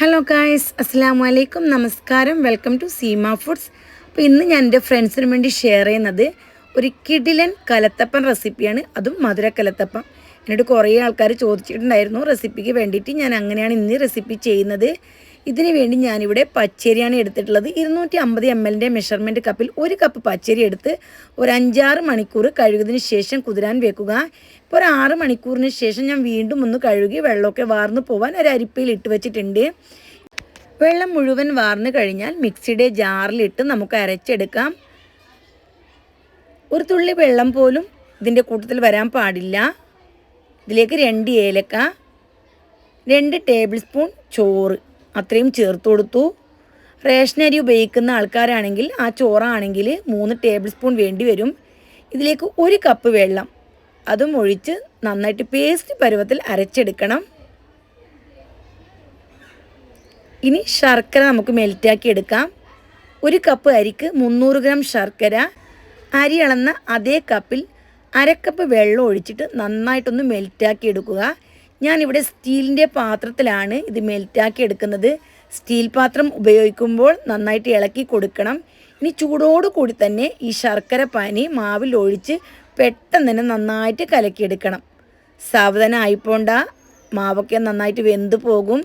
Hello guys അസ്സാം വലൈക്കും നമസ്കാരം വെൽക്കം ടു സീമ ഫുഡ്സ് അപ്പോൾ ഇന്ന് ഞാൻ എന്റെ ഫ്രണ്ട്സിന് വേണ്ടി ഷെയർ ചെയ്യുന്നത് ഒരു കിഡിലൻ കലത്തപ്പൻ റെസിപ്പിയാണ് അതും മധുര കലത്തപ്പം. എന്നോട് കുറേ ആൾക്കാർ ചോദിച്ചിട്ടുണ്ടായിരുന്നു റെസിപ്പിക്ക് വേണ്ടിയിട്ട്. ഞാൻ അങ്ങനെയാണ് ഇന്ന് റെസിപ്പി ചെയ്യുന്നത്. ഇതിന് വേണ്ടി ഞാനിവിടെ പച്ചരിയാണ് എടുത്തിട്ടുള്ളത്. ഇരുന്നൂറ്റി അമ്പത് എം എല്ലിന്റെ മെഷർമെന്റ് കപ്പിൽ ഒരു കപ്പ് പച്ചരി എടുത്ത് ഒരു അഞ്ചാറ് മണിക്കൂർ കഴുകുന്നതിന് ശേഷം കുതിരാൻ വെക്കുക. ഇപ്പോൾ ഒരു ആറ് മണിക്കൂറിന് ശേഷം ഞാൻ വീണ്ടും ഒന്ന് കഴുകി വെള്ളമൊക്കെ വാർന്നു പോകാൻ ഒരു അരിപ്പയിൽ ഇട്ട് വെച്ചിട്ടുണ്ട്. വെള്ളം മുഴുവൻ വാർന്നു കഴിഞ്ഞാൽ മിക്സിയുടെ ജാറിലിട്ട് നമുക്ക് അരച്ചെടുക്കാം. ഒരു തുള്ളി വെള്ളം പോലും ഇതിന്റെ കൂട്ടത്തിൽ വരാൻ പാടില്ല. ഇതിലേക്ക് രണ്ട് ഏലക്ക രണ്ട് ടേബിൾ സ്പൂൺ ചോറ്. അത്രയും ചേർത്ത് കൊടുത്തു. റേഷൻ അരി ഉപയോഗിക്കുന്ന ആൾക്കാരാണെങ്കിൽ ആ ചോറാണെങ്കിൽ മൂന്ന് ടേബിൾ സ്പൂൺ വേണ്ടി വരും. ഇതിലേക്ക് ഒരു കപ്പ് വെള്ളം അതും ഒഴിച്ച് നന്നായിട്ട് പേസ്റ്റ് പരുവത്തിൽ അരച്ചെടുക്കണം. ഇനി ശർക്കര നമുക്ക് മെൽറ്റാക്കി എടുക്കാം. ഒരു കപ്പ് അരിക്ക് മുന്നൂറ് ഗ്രാം ശർക്കര അരി അളന്ന അതേ കപ്പിൽ അരക്കപ്പ് വെള്ളം ഒഴിച്ചിട്ട് നന്നായിട്ടൊന്ന് മെൽറ്റാക്കി എടുക്കുക. ഞാനിവിടെ സ്റ്റീലിന്റെ പാത്രത്തിലാണ് ഇത് മെൽറ്റാക്കി എടുക്കുന്നത്. സ്റ്റീൽ പാത്രം ഉപയോഗിക്കുമ്പോൾ നന്നായിട്ട് ഇളക്കി കൊടുക്കണം. ഇനി ചൂടോട് കൂടി തന്നെ ഈ ശർക്കര പാനി മാവിൽ ഒഴിച്ച് പെട്ടെന്ന് തന്നെ നന്നായിട്ട് കലക്കിയെടുക്കണം. സാവധാനം ആയിപ്പോണ്ട. മാവൊക്കെ നന്നായിട്ട് വെന്ത് പോകും.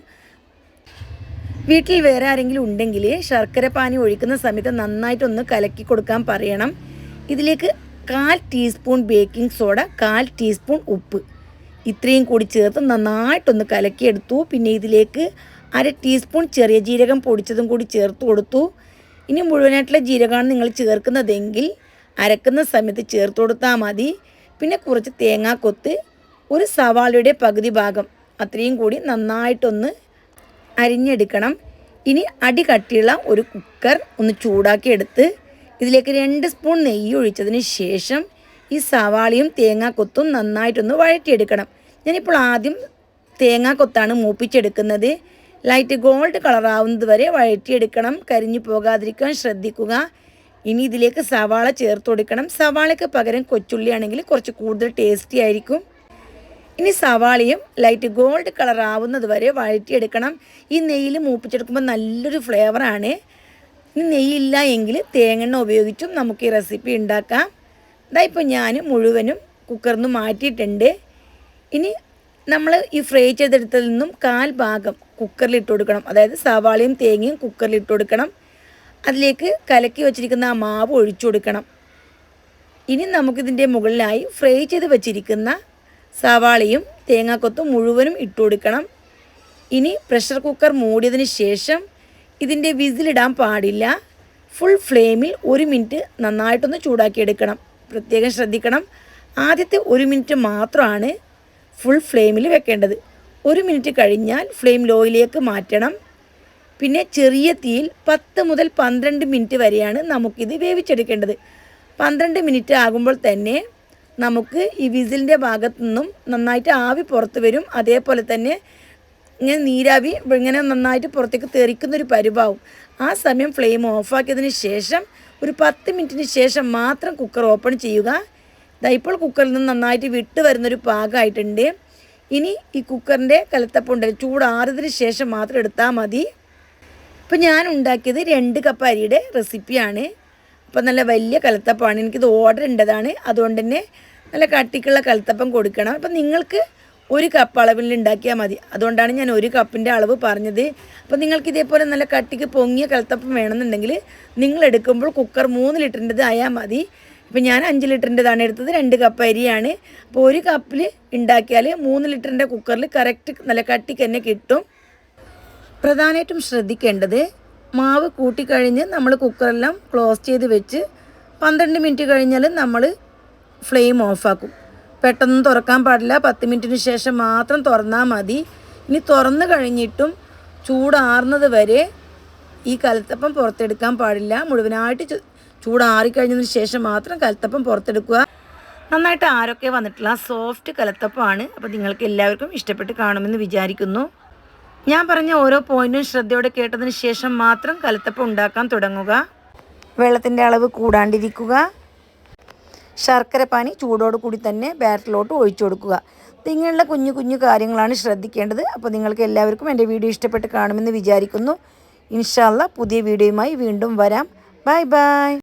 വീട്ടിൽ വേറെ ആരെങ്കിലും ഉണ്ടെങ്കിൽ ശർക്കര പാനി ഒഴിക്കുന്ന സമയത്ത് നന്നായിട്ടൊന്ന് കലക്കി കൊടുക്കാൻ പറയണം. ഇതിലേക്ക് കാൽ ടീസ്പൂൺ ബേക്കിംഗ് സോഡ കാൽ ടീസ്പൂൺ ഉപ്പ്. ഇത്രയും കൂടി ചേർത്ത് നന്നായിട്ടൊന്ന് കലക്കിയെടുത്തു. പിന്നെ ഇതിലേക്ക് അര ടീസ്പൂൺ ചെറിയ ജീരകം പൊടിച്ചതും കൂടി ചേർത്ത് കൊടുത്തു. ഇനി മുഴുവനായിട്ടുള്ള ജീരകമാണ് നിങ്ങൾ ചേർക്കുന്നതെങ്കിൽ അരക്കുന്ന സമയത്ത് ചേർത്ത് കൊടുത്താൽ മതി. പിന്നെ കുറച്ച് തേങ്ങാക്കൊത്ത് ഒരു സവാളയുടെ പകുതി ഭാഗം അത്രയും കൂടി നന്നായിട്ടൊന്ന് അരിഞ്ഞെടുക്കണം. ഇനി അടി കട്ടിയുള്ള ഒരു കുക്കർ ഒന്ന് ചൂടാക്കി എടുത്ത് ഇതിലേക്ക് രണ്ട് സ്പൂൺ നെയ്യ് ഒഴിച്ചതിന് ശേഷം ഈ സവാളയും തേങ്ങാക്കൊത്തും നന്നായിട്ടൊന്ന് വഴറ്റിയെടുക്കണം. ഞാനിപ്പോൾ ആദ്യം തേങ്ങാക്കൊത്താണ് മൂപ്പിച്ചെടുക്കുന്നത്. ലൈറ്റ് ഗോൾഡ് കളറാവുന്നത് വരെ വഴറ്റിയെടുക്കണം. കരിഞ്ഞു പോകാതിരിക്കാൻ ശ്രദ്ധിക്കുക. ഇനി ഇതിലേക്ക് സവാള ചേർത്ത് കൊടുക്കണം. സവാളയ്ക്ക് പകരം കൊച്ചുള്ളിയാണെങ്കിൽ കുറച്ച് കൂടുതൽ ടേസ്റ്റി ആയിരിക്കും. ഇനി സവാളയും ലൈറ്റ് ഗോൾഡ് കളർ ആവുന്നത് വരെ വഴറ്റിയെടുക്കണം. ഈ നെയ്യിൽ മൂപ്പിച്ചെടുക്കുമ്പോൾ നല്ലൊരു ഫ്ലേവറാണ് ഇനി നെയ്യില്ല എങ്കിൽ തേങ്ങെണ്ണ ഉപയോഗിച്ചും നമുക്ക് ഈ റെസിപ്പി ഉണ്ടാക്കാം. ഇതാ ഇപ്പോൾ ഞാൻ മുഴുവനും കുക്കറിൽ നിന്ന് മാറ്റിയിട്ടുണ്ട്. ഇനി നമ്മൾ ഈ ഫ്രൈ ചെയ്തെടുത്തതിൽ നിന്നും കാൽ ഭാഗം കുക്കറിൽ ഇട്ട് കൊടുക്കണം. അതായത് സവാളയും തേങ്ങയും കുക്കറിൽ ഇട്ട് കൊടുക്കണം. അതിലേക്ക് കലക്കി വെച്ചിരിക്കുന്ന ആ മാവ് ഒഴിച്ചു കൊടുക്കണം. ഇനി നമുക്കിതിന്റെ മുകളിലായി ഫ്രൈ ചെയ്ത് വെച്ചിരിക്കുന്ന സവാളയും തേങ്ങാക്കൊത്തും മുഴുവനും ഇട്ട് കൊടുക്കണം. ഇനി പ്രഷർ കുക്കർ മൂടിയതിന് ശേഷം ഇതിന്റെ വിസിലിടാൻ പാടില്ല. ഫുൾ ഫ്ലെയിമിൽ ഒരു മിനിറ്റ് നന്നായിട്ടൊന്ന് ചൂടാക്കി എടുക്കണം പ്രത്യേകം ശ്രദ്ധിക്കണം. ആദ്യത്തെ ഒരു മിനിറ്റ് മാത്രമാണ് ഫുൾ ഫ്ലെയിമിൽ വെക്കേണ്ടത്. ഒരു മിനിറ്റ് കഴിഞ്ഞാൽ ഫ്ലെയിം ലോയിലേക്ക് മാറ്റണം. പിന്നെ ചെറിയ തീയിൽ പത്ത് മുതൽ പന്ത്രണ്ട് മിനിറ്റ് വരെയാണ് നമുക്കിത് വേവിച്ചെടുക്കേണ്ടത്. പന്ത്രണ്ട് മിനിറ്റ് ആകുമ്പോൾ തന്നെ നമുക്ക് ഈ വിസിലിന്റെ ഭാഗത്തു നിന്നും നന്നായിട്ട് ആവി പുറത്ത് വരും. അതേപോലെ തന്നെ ഇങ്ങനെ നീരാവി ഇങ്ങനെ നന്നായിട്ട് പുറത്തേക്ക് തെറിക്കുന്നൊരു പരുവാവും. ആ സമയം ഫ്ലെയിം ഓഫാക്കിയതിന് ശേഷം ഒരു പത്ത് മിനിറ്റിന് ശേഷം മാത്രം കുക്കർ ഓപ്പൺ ചെയ്യുക. ഇതാ ഇപ്പോൾ കുക്കറിൽ നിന്ന് നന്നായിട്ട് വിട്ട് വരുന്നൊരു പാകമായിട്ടുണ്ട്. ഇനി ഈ കുക്കറിന്റെ കലത്തപ്പുണ്ട് ചൂടാറിയതിന് ശേഷം മാത്രം എടുത്താൽ മതി. ഇപ്പോൾ ഞാൻ ഉണ്ടാക്കിയത് രണ്ട് കപ്പ് അരിയുടെ റെസിപ്പിയാണ്. അപ്പം നല്ല വലിയ കലത്തപ്പമാണ്. എനിക്കിത് ഓർഡർ ഉണ്ടതാണ് അതുകൊണ്ട് തന്നെ നല്ല കട്ടിക്കുള്ള കലത്തപ്പം കൊടുക്കണം. അപ്പം നിങ്ങൾക്ക് ഒരു കപ്പ് അളവിൽ ഉണ്ടാക്കിയാൽ മതി. അതുകൊണ്ടാണ് ഞാൻ ഒരു കപ്പിന്റെ അളവ് പറഞ്ഞത്. അപ്പോൾ നിങ്ങൾക്ക് ഇതേപോലെ നല്ല കട്ടിക്ക് പൊങ്ങിയ കലത്തപ്പം വേണമെന്നുണ്ടെങ്കിൽ നിങ്ങൾ എടുക്കുമ്പോൾ കുക്കർ മൂന്ന് ലിറ്ററിന്റെത് ആയാൽ മതി. ഇപ്പം ഞാൻ അഞ്ച് ലിറ്ററിന്റെതാണ് എടുത്തത്. രണ്ട് കപ്പ് അരിയാണ്. അപ്പോൾ ഒരു കപ്പിൽ ഉണ്ടാക്കിയാൽ മൂന്ന് ലിറ്ററിന്റെ കുക്കറിൽ കറക്റ്റ് നല്ല കട്ടിക്ക് തന്നെ കിട്ടും. പ്രധാനമായിട്ടും ശ്രദ്ധിക്കേണ്ടത് മാവ് കൂട്ടിക്കഴിഞ്ഞ് നമ്മൾ കുക്കറെല്ലാം ക്ലോസ് ചെയ്ത് വെച്ച് പന്ത്രണ്ട് മിനിറ്റ് കഴിഞ്ഞാൽ നമ്മൾ ഫ്ലെയിം ഓഫാക്കും പെട്ടെന്ന് തുറക്കാൻ പാടില്ല. പത്ത് മിനിറ്റിന് ശേഷം മാത്രം തുറന്നാൽ മതി. ഇനി തുറന്ന് കഴിഞ്ഞിട്ടും ചൂടാറുന്നത് വരെ ഈ കലത്തപ്പം പുറത്തെടുക്കാൻ പാടില്ല. മുഴുവനായിട്ട് ചൂടാറിക്കഴിഞ്ഞതിന് ശേഷം മാത്രം കലത്തപ്പം പുറത്തെടുക്കുക. നന്നായിട്ട് ആരൊക്കെ വന്നിട്ടുള്ള സോഫ്റ്റ് കലത്തപ്പമാണ്. അപ്പോൾ നിങ്ങൾക്ക് എല്ലാവർക്കും ഇഷ്ടപ്പെട്ട് കാണുമെന്ന് വിചാരിക്കുന്നു. ഞാൻ പറഞ്ഞ ഓരോ പോയിന്റും ശ്രദ്ധയോടെ കേട്ടതിന് ശേഷം മാത്രം കലത്തപ്പം ഉണ്ടാക്കാൻ തുടങ്ങുക. വെള്ളത്തിന്റെ അളവ് കൂടാണ്ടിരിക്കുക. ശർക്കര പാനി ചൂടോട് കൂടി തന്നെ ബാറ്ററിലോട്ട് ഒഴിച്ചു കൊടുക്കുക. ഇങ്ങനെയുള്ള കുഞ്ഞു കുഞ്ഞു കാര്യങ്ങളാണ് ശ്രദ്ധിക്കേണ്ടത്. അപ്പോൾ നിങ്ങൾക്ക് എല്ലാവർക്കും എന്റെ വീഡിയോ ഇഷ്ടപ്പെട്ട് കാണുമെന്ന് വിചാരിക്കുന്നു. ഇൻഷാല്ല പുതിയ വീഡിയോയുമായി വീണ്ടും വരാം. Bye bye.